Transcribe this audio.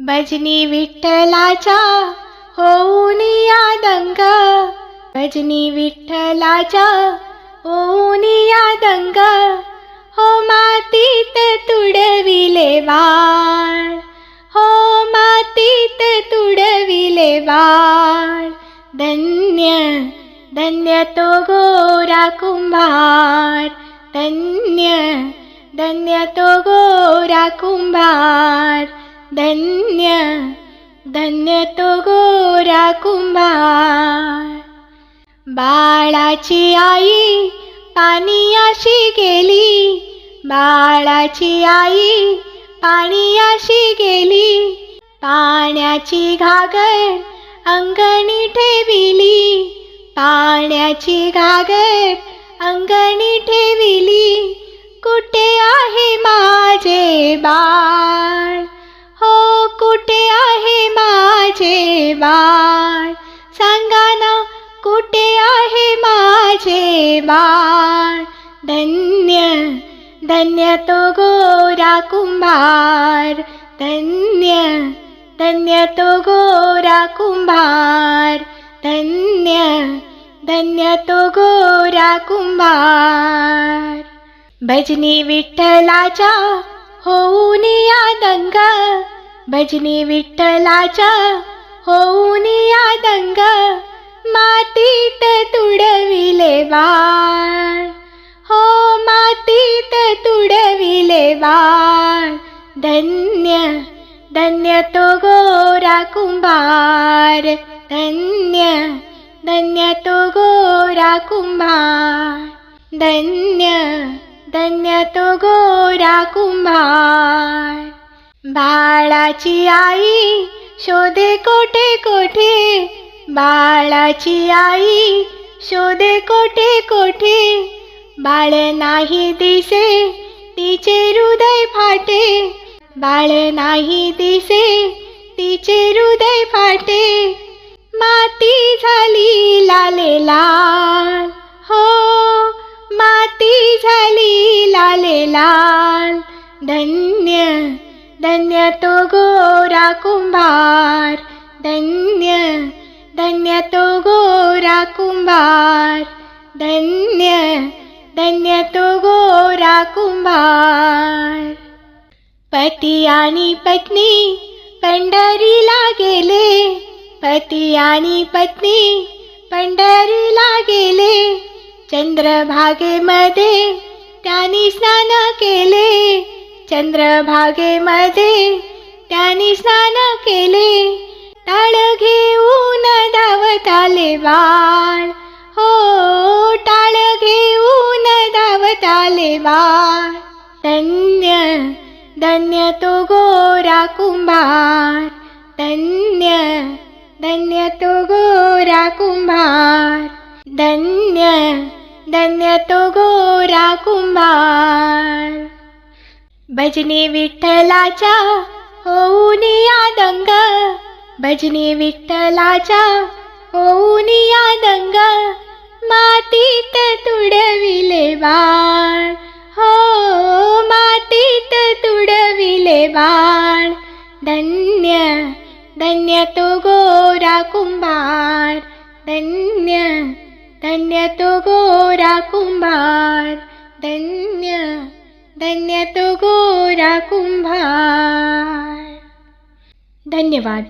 भजनी विठ्ठलाच्या होऊन या दंग. भजनी विठ्ठलाच्या होऊन या दंग. हो मातीत तुडविले बाळ हो मातीत तुडविले बाळ धन्य धन्य तो गोरा कुंभार. धन्य धन्य तो गोरा कुंभार. धन्य धन्य तो गोरा कुंभार बाळाची आई पाणीयाशी गेली बाळाची आई पाणीयाशी गेली पाण्याची घागर अंगणी ठेविली पाण्याची घागर अंगणी ठेविली कुठे आहे माझे बाळ कुठे आहे माझे बाळ? सांगा ना कुठे आहे माझे बाळ? धन्य धन्य तो गोरा कुंभार. धन्य धन्य तो गोरा कुंभार. धन्य धन्य तो गोरा कुंभार. भजनी विठ्ठलाच्या होऊन या दंगा भजनी विठ्ठलाच्या होऊन या दंग मातीत तुडविले बाळ हो मातीत तुडविले बाळ धन्य धन्य तो गोरा कुंभार. धन्य धन्य तो गोरा कुंभार. धन्य धन्य तो गोरा कुंभार. बाळाची आई शोधे कोठे कोठे? बाळाची आई शोधे कोठे कोठे? बाळ नाही दिसे तिचे हृदय फाटे. बाळ नाही दिसे तिचे हृदय फाटे. माती झाली लाले लाल हो माती झाली लाले लाल. धन्य धन्य तो गोरा कुंभार धन्य धन्य तो गोरा कुंभार धन्य धन्य तो गोरा कुंभार पती आणि पत्नी पंढरीला गेले पती आणि पत्नी पंढरीला गेले चंद्रभागेमध्ये त्यांनी स्नान केले चंद्रभागेमध्ये त्यांनी स्नान केले. टाळ घेऊन धावत आले बाळ. हो टाळ घेऊन धावत आले बाळ. धन्य धन्य तो गोरा कुंभार. धन्य धन्य तो गोरा कुंभार. धन्य धन्य तो गोरा कुंभार. भजनी विठ्ठलाच्या होऊन या दंग. भजनी विठ्ठलाच्या होऊन या दंग. मातीत तुडविले बाळ. हो मातीत तुडविले बाळ. धन्य धन्य तो गोरा कुंभार. धन्य धन्य तो गोरा कुंभार. धन्य. धन्य तो गोरा कुंभार धन्यवाद